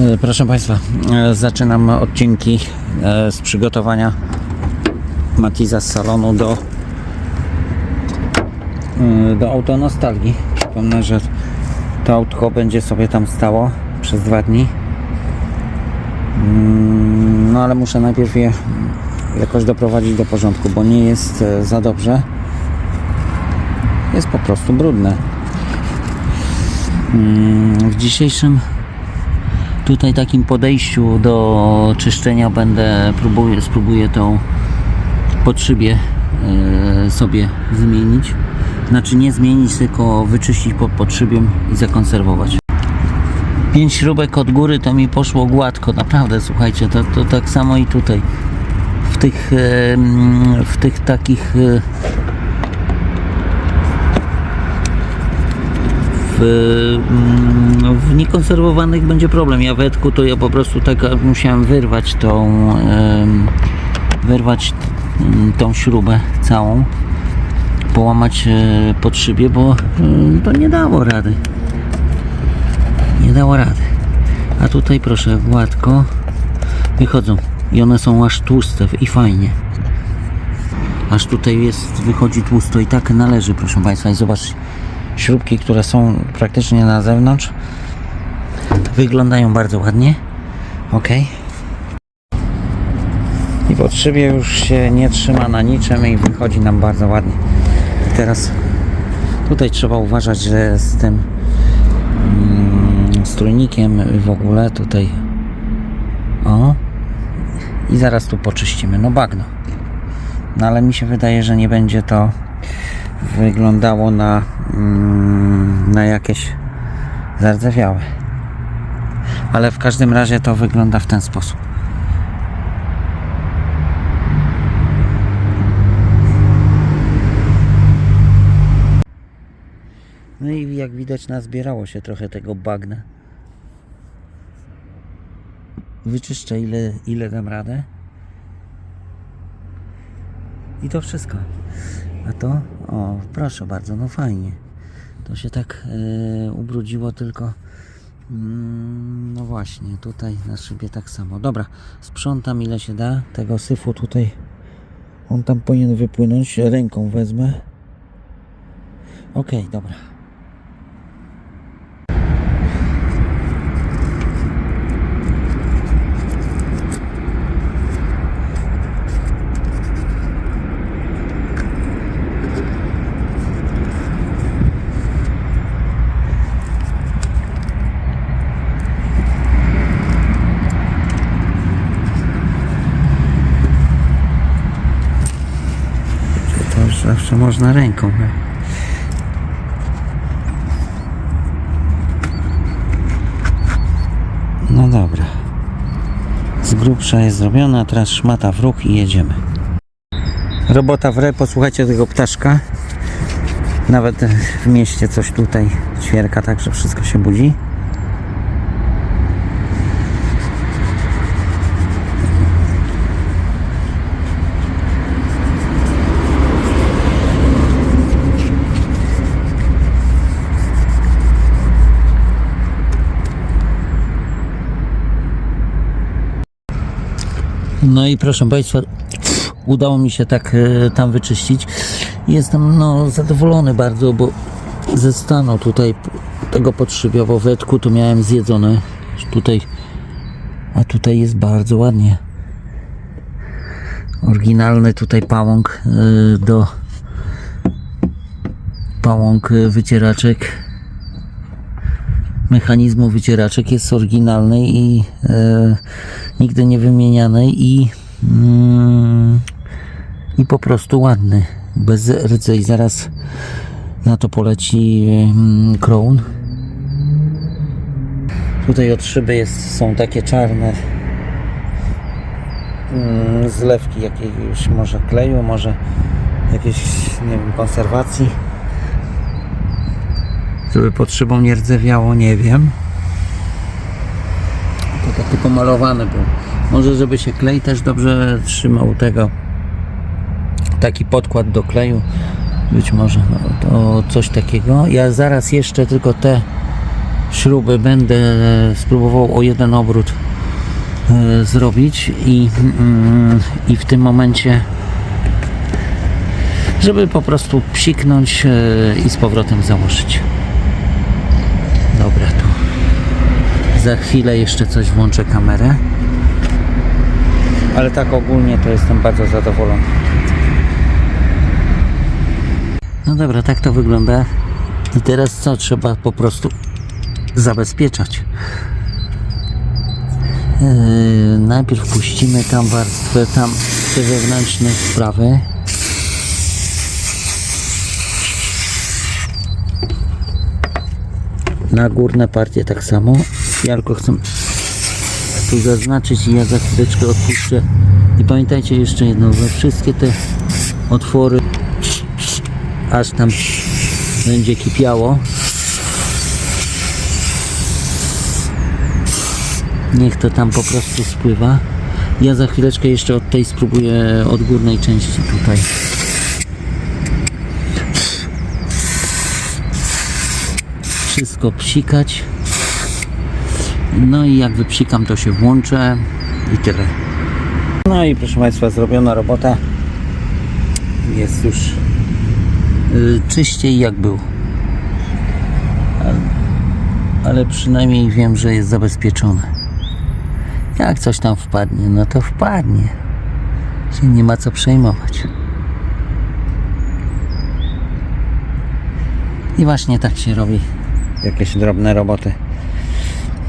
E, Proszę Państwa, e, zaczynam odcinki e, z przygotowania Matiza z salonu do, do autonostalgii. Przypomnę, że to autko będzie sobie tam stało przez dwa dni. Mm, No ale muszę najpierw je jakoś doprowadzić do porządku, bo nie jest za dobrze. Jest po prostu brudne. Mm, W dzisiejszym tutaj takim podejściu do czyszczenia będę próbuję, spróbuję tą podszybie e, sobie zmienić. Znaczy nie zmienić, tylko wyczyścić pod podszybiem i zakonserwować. Pięć śrubek od góry to mi poszło gładko, naprawdę słuchajcie, to, to tak samo i tutaj. W tych, e, w tych takich w, mm, w niekonserwowanych będzie problem. Ja w Edku to ja po prostu tak musiałem wyrwać tą wyrwać mm, tą śrubę całą połamać e, pod szybie, bo e, to nie dało rady. Nie dało rady. A tutaj proszę gładko wychodzą i one są aż tłuste i fajnie. Aż tutaj jest, wychodzi tłusto i tak należy, proszę Państwa. I zobaczcie, śrubki, które są praktycznie na zewnątrz, wyglądają bardzo ładnie. Ok. I pod szybie już się nie trzyma na niczym i wychodzi nam bardzo ładnie. I teraz tutaj trzeba uważać, że z tym mm, strójnikiem w ogóle tutaj o i zaraz tu poczyścimy. No bagno. No ale mi się wydaje, że nie będzie to wyglądało na, mm, na jakieś zardzewiałe. Ale w każdym razie to wygląda w ten sposób. No i jak widać nazbierało się trochę tego bagna. Wyczyszczę ile, ile dam radę. I to wszystko. A to, o, proszę bardzo, no fajnie. To się tak e, ubrudziło tylko. Mm, no właśnie, tutaj na szybie tak samo. Dobra, sprzątam ile się da. Tego syfu tutaj, on tam powinien wypłynąć. Ręką wezmę. Okej, dobra. Można ręką. No dobra. Z grubsza jest zrobiona, teraz szmata w ruch i jedziemy. Robota w re, posłuchajcie tego ptaszka. Nawet w mieście coś tutaj ćwierka, także wszystko się budzi. No i proszę Państwa, udało mi się tak e, tam wyczyścić. Jestem no, zadowolony bardzo, bo ze stanu tutaj tego podszybiowo wetku to miałem zjedzone. Tutaj, a tutaj jest bardzo ładnie. Oryginalny tutaj pałąk e, do pałąk e, wycieraczek mechanizmu wycieraczek jest oryginalny i e, nigdy nie wymieniany i mm, i po prostu ładny. Bez rdzej zaraz na to poleci mm, crown. Tutaj od szyby jest, są takie czarne mm, zlewki jakiegoś może kleju może jakiejś nie wiem konserwacji żeby pod szybą nie rdzewiało, nie wiem. To takie pomalowane było. Może żeby się klej też dobrze trzymał tego. Taki podkład do kleju. Być może no, to coś takiego. Ja zaraz jeszcze tylko te śruby będę spróbował o jeden obrót e, zrobić i, mm, i w tym momencie żeby po prostu psiknąć e, i z powrotem założyć. Dobra, tu za chwilę jeszcze coś włączę kamerę. Ale tak ogólnie to jestem bardzo zadowolony. No dobra, tak to wygląda. I teraz co? Trzeba po prostu zabezpieczać. Yy, najpierw puścimy tam warstwę, tam te wewnętrzne sprawy. Na górne partie tak samo. Ja tylko chcę tu zaznaczyć i ja za chwileczkę odpuszczę. I pamiętajcie jeszcze jedno, we wszystkie te otwory aż tam będzie kipiało. Niech to tam po prostu spływa. Ja za chwileczkę jeszcze od tej spróbuję od górnej części tutaj. Wszystko psikać. No i jak wypsikam to się włączę i tyle. No i proszę Państwa, zrobiona robota. Jest już y, czyściej jak był. Ale, przynajmniej wiem, że jest zabezpieczone. Jak coś tam wpadnie, no to wpadnie. Się nie ma co przejmować. I właśnie tak się robi jakieś drobne roboty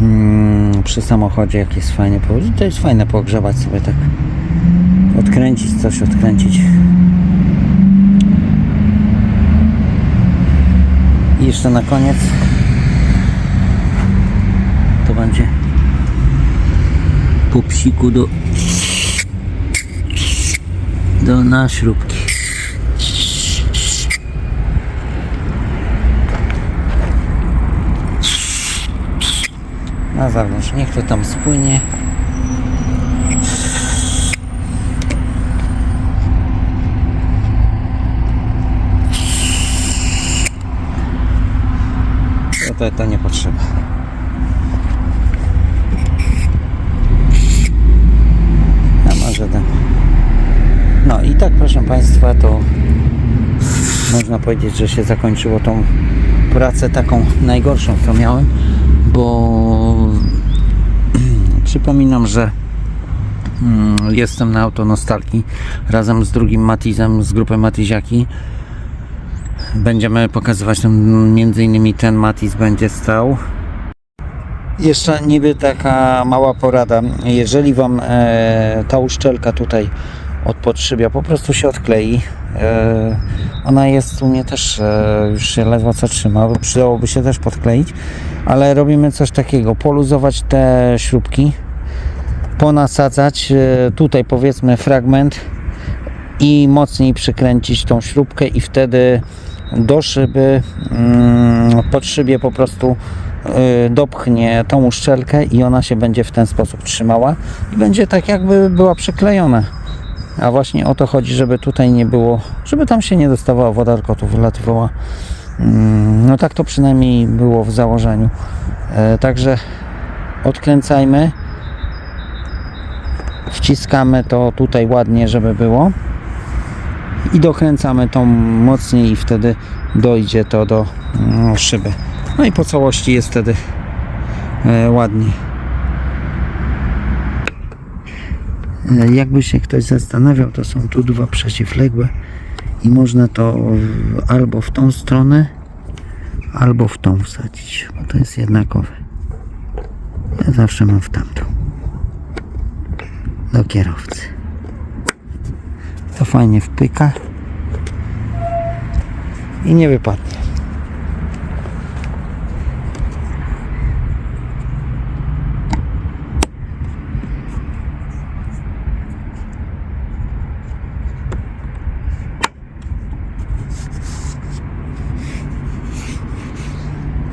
mm, przy samochodzie, jak jest fajnie położyć. To jest fajne pogrzebać sobie tak. Odkręcić coś, odkręcić. I jeszcze na koniec to będzie po psiku do do naśrubki. Na zewnątrz, niech to tam spłynie. To, to, to nie potrzeba. A może tam. No i tak proszę Państwa to można powiedzieć, że się zakończyło tą pracę taką najgorszą co miałem, bo przypominam, że mm, jestem na autonostalgii razem z drugim Matizem z grupy Matiziaki. Będziemy pokazywać tam między innymi ten Matiz będzie stał. Jeszcze niby taka mała porada. Jeżeli Wam e, ta uszczelka tutaj od podszybia po prostu się odklei, ona jest u mnie też e, już się ledwo co trzyma, przydałoby się też podkleić, ale robimy coś takiego, poluzować te śrubki, ponasadzać e, tutaj powiedzmy fragment i mocniej przykręcić tą śrubkę i wtedy do szyby mm, pod szybie po prostu dopchnie tą uszczelkę i ona się będzie w ten sposób trzymała i będzie tak jakby była przyklejona. A właśnie o to chodzi, żeby tutaj nie było, żeby tam się nie dostawała woda, tylko tu wylatywała. Mm, No tak to przynajmniej było w założeniu. E, Także odkręcajmy. Wciskamy to tutaj ładnie, żeby było. I dokręcamy tą mocniej i wtedy dojdzie to do mm, szyby. No i po całości jest wtedy e, ładnie. E, Jakby się ktoś zastanawiał, to są tu dwa przeciwległe i można to albo w tą stronę, albo w tą wsadzić, bo to jest jednakowe. Ja zawsze mam w tamtą. Do kierowcy. To fajnie wpyka i nie wypadnie.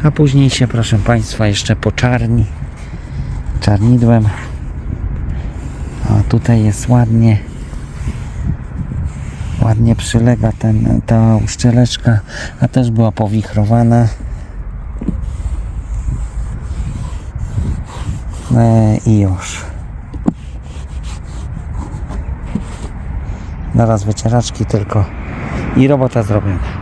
A później się, proszę Państwa, jeszcze po czarni, czarnidłem. O, tutaj jest ładnie, ładnie przylega ten, ta uszczeleczka, a też była powichrowana. E, I już. Zaraz wycieraczki tylko i robota zrobiona.